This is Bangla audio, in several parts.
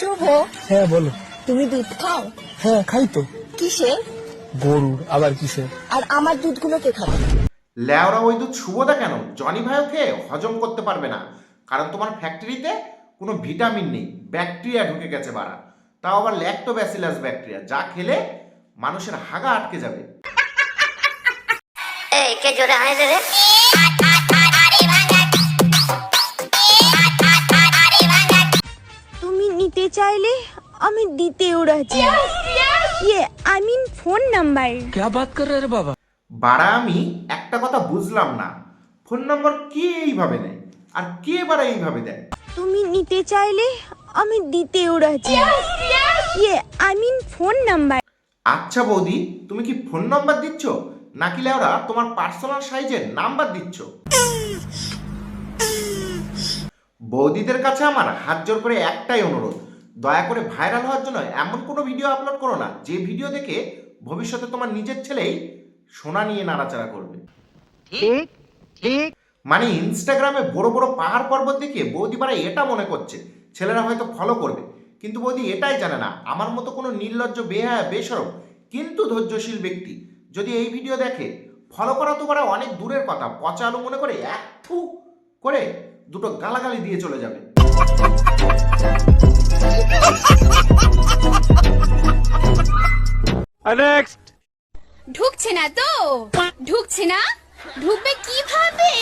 শুভ। হ্যাঁ বলো। তুমি দুধ খাও? হ্যাঁ খাই তো। কিসে গরুর আবার কিসের? আর আমার দুধগুলো কে খাবে? ল্যাওরা ওই দুধ শুভদা কেন? জনি ভাইও খেয়ে হজম করতে পারবে না। কারণ তোমার ফ্যাক্টরিতে কোনো ভিটামিন নেই। ব্যাকটেরিয়া ঢুকে গেছে বাড়া। তাও আবার ল্যাক্টোব্যাসিলাস ব্যাকটেরিয়া। যা খেলে মানুষের হাগা আটকে যাবে। এই কে জোরে হাসে রে? নিতে চাইলে আমি দিতেও রাজি ইয়ে আই মিন ফোন নাম্বার क्या बात कर रहे रे बाबा বাড়া আমি একটা কথা বুঝলাম না ফোন নম্বর কে এইভাবে নেয় আর কে বাড়া এইভাবে দেয় তুমি নিতে চাইলে আমি দিতেও রাজি ইয়ে আই মিন ফোন নাম্বার আচ্ছা বৌদি তুমি কি ফোন নাম্বার দিচ্ছ নাকি লেওরা তোমার পার্সোনাল সাইজের নাম্বার দিচ্ছ বৌদিদের কাছে আমার হাত জোর করে একটাই অনুরোধ দয়া করে ভাইরাল হওয়ার জন্য এমন কোনো ভিডিও আপলোড করো না যে ভিডিও দেখে ভবিষ্যতে তোমার নিজের ছেলেই সোনা নিয়ে নাড়াচাড়া করবে। মানে ইনস্টাগ্রামে বড় বড় পাহাড় পর্বত দেখে বৌদি পাড়া এটা মনে করছে ছেলেরা হয়তো ফলো করবে। কিন্তু বৌদি এটাই জানে না আমার মতো কোনো নির্লজ্জ বেহায়া বেসরম কিন্তু ধৈর্যশীল ব্যক্তি যদি এই ভিডিও দেখে ফলো করা তো পারা অনেক দূরের কথা পচা আলু মনে করে এক থু করে দুটো গালাগালি দিয়ে চলে যাবে। ঢুকছে না তো? ঢুকছে না? ঢুকবে কীভাবে?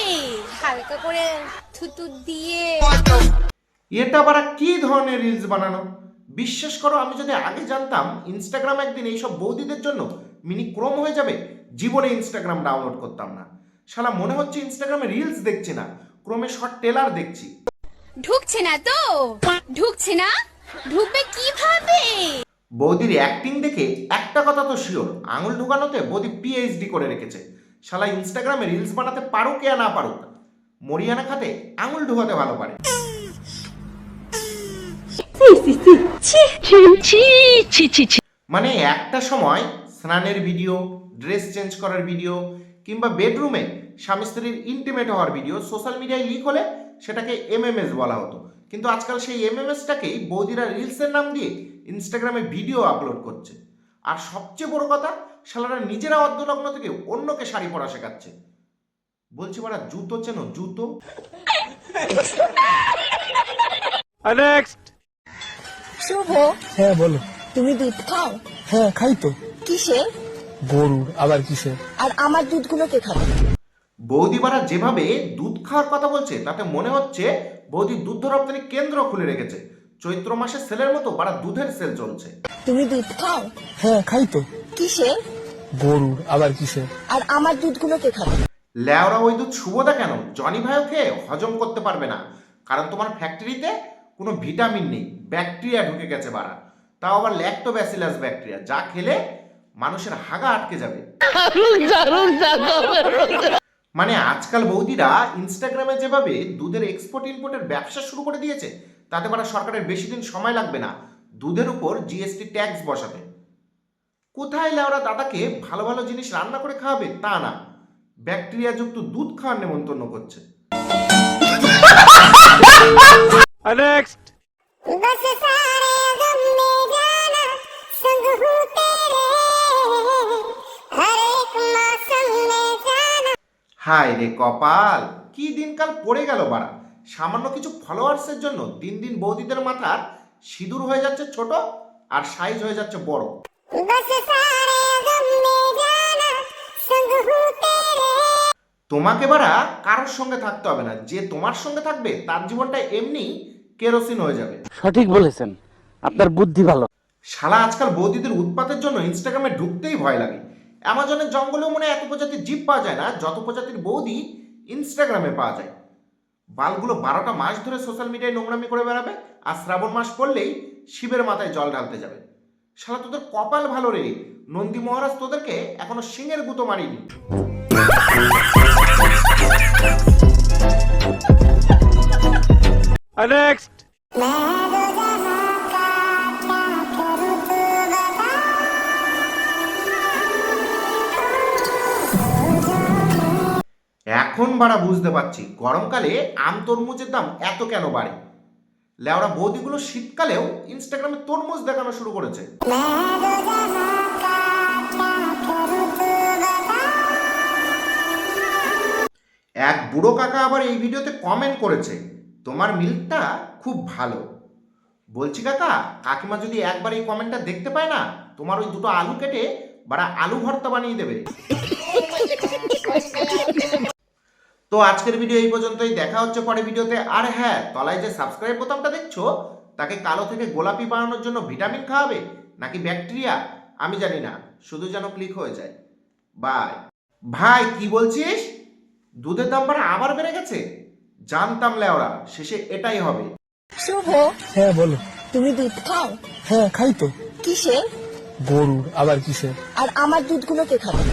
হালকা করে থুতু দিয়ে। এটা আবার কি ধরনের রিলস বানানো? বিশ্বাস করো আমি যদি আগে জানতাম ইনস্টাগ্রাম একদিন এইসব বৌদিদের জন্য মিনি ক্রোম হয়ে যাবে জীবনে ইনস্টাগ্রাম ডাউনলোড করতাম না। সারা মনে হচ্ছে ইনস্টাগ্রামে রিলস দেখছে না। ক্রমে শর্ট টেলার দেখছি। ঢুকছে না তো? ঢুকছে না? ঢুকবে কীভাবে? বৌদির অ্যাক্টিং দেখে একটা কথা তো শিওর আঙুল ঢুকানোতে বৌদি পিএইচডি করে রেখেছে। শালা ইনস্টাগ্রামে রিলস বানাতে পারুক ইয়া না পারুক মরিয়ানা খাতে আঙুল ঢুকাতে ভালো পারে। মানে একটা সময় স্নানের ভিডিও ড্রেস চেঞ্জ করার ভিডিও কিংবা বেডরুমে স্বামী স্ত্রীর ইন্টিমেট হওয়ার ভিডিও সোশ্যাল মিডিয়ায় লিক হলে সেটাকে এমএমএস বলা হতো। কিন্তু আজকাল সেই এমএমএসটাকেই বৌদিরা রিলসের নাম দিয়ে ইনস্টাগ্রামে ভিডিও আপলোড করছে। আর সবচেয়ে বড় কথা শালারা নিজেরা অর্ধলগ্ন থেকে অন্যকে শাড়ি পরা শেখাচ্ছে। বলছি বারা জুতো চেনো? জুতো? শুভ। হ্যাঁ বলো। তুমি দুধ খাও? হ্যাঁ খাই তো। কিসে গরুর আবার কিসের? আর আমার দুধগুলো কে খাবে? বৌদিবারা যেভাবে দুধ খাওয়ার কথা বলছে তাতে মনে হচ্ছে বৌদি দুধ রপ্তানি কেন্দ্র খুলে রেখেছে। চৈত্র মাসে সেলের মতো বারা দুধের সেল চলছে। তুমি দুধ খাও? হ্যাঁ খাই তো। কিসে গরুর আবার কিসের? আর আমার দুধগুলো কে খাবে? ল্যাওরা ওই দুধ শুভদা কেন? জনি ভাইও খেয়ে হজম করতে পারবে না। কারণ তোমার ফ্যাক্টরিতে কোনো ভিটামিন নেই ব্যাকটেরিয়া ঢুকে গেছে বাড়া তাও আবার ল্যাক্টোব্যাসিলাস ব্যাকটেরিয়া যা খেলে মানুষের হাগা আটকে যাবে। মানে আজকাল বৌদিরা ইনস্টাগ্রামে যেভাবে দুধের এক্সপোর্ট ইম্পোর্টের ব্যবসা শুরু করে দিয়েছে তাতে পারা সরকারের বেশি দিন সময় লাগবে না। দুধের উপর জিএসটি ট্যাক্স বসাতে। কোথায় লেওরা দাদাকে ভালো ভালো জিনিস রান্না করে খাওয়াবে তা না। ব্যাকটেরিয়া যুক্ত দুধ খাওয়ার নেমন্তন্ন করছে। হায় রে কপাল কি দিনকাল পড়ে গেল বাড়া। সামান্য কিছু ফলোয়ার্সের জন্য দিন দিন বৌদিদের মাথার সিঁদুর হয়ে যাচ্ছে ছোট আর সাইজ হয়ে যাচ্ছে বড়। তোমাকে বাড়া কারোর সঙ্গে থাকতে হবে না। যে তোমার সঙ্গে থাকবে তার জীবনটা এমনি কেরোসিন হয়ে যাবে। সঠিক বলেছেন। আপনার বুদ্ধি ভালো। শালা আজকাল বৌদিদের উৎপাতের জন্য ইনস্টাগ্রামে ঢুকতেই ভয় লাগে। অ্যামাজনের জঙ্গলেও মনে এত প্রজাতির জীব পাওয়া যায় না যত প্রজাতির বৌদি ইনস্টাগ্রামে পাওয়া যায়। বালগুলো বারোটা মাস ধরে সোশ্যাল মিডিয়ায় নোংরামি করে বেড়াবে আর শ্রাবণ মাস পড়লেই শিবের মাথায় জল ঢালতে যাবে। শালা তোদের কপাল ভালো রে। নন্দী মহারাজ তোদেরকে এখনও সিংয়ের গুঁতো মারিনি। নেক্সট বাড়া বুঝতে পারছি। গরমকালে আম তরমুজের দাম এত কেন বাড়ে? লেওড়া বৌদিগুলো শীতকালেও ইনস্টাগ্রামে তরমুজ দেখানো শুরু করেছে। এক বুড়ো কাকা আবার এই ভিডিওতে কমেন্ট করেছে, তোমার মিল্কটা খুব ভালো। বলছি, কাকা, কাকিমা যদি একবার এই কমেন্টটা দেখতে পায় না, তোমার ওই দুটো আলু কেটে বাড়া আলু ভর্তা বানিয়ে দেবে। তো আজকের ভিডিও এই পর্যন্তই। দেখা হচ্ছে পরে ভিডিওতে আর হ্যাঁ তলায় যে সাবস্ক্রাইব বোতামটা দেখছ তাকে কালো থেকে গোলাপি বানানোর জন্য ভিটামিন খাওয়াবে নাকি ব্যাকটেরিয়া আমি জানি না। শুধু যেন ক্লিক হয়ে যায়। বাই ভাই কি বলছিস? দুধের দাম বাড়া আবার বেড়ে গেছে? জানতাম লেওরা শেষে এটাই হবে। শুভ। হ্যাঁ বলো। তুমি দুধ খাও? হ্যাঁ খাই তো। কিসের? গরুর আবার কিসের? আর আমার দুধগুলো কে খাবে?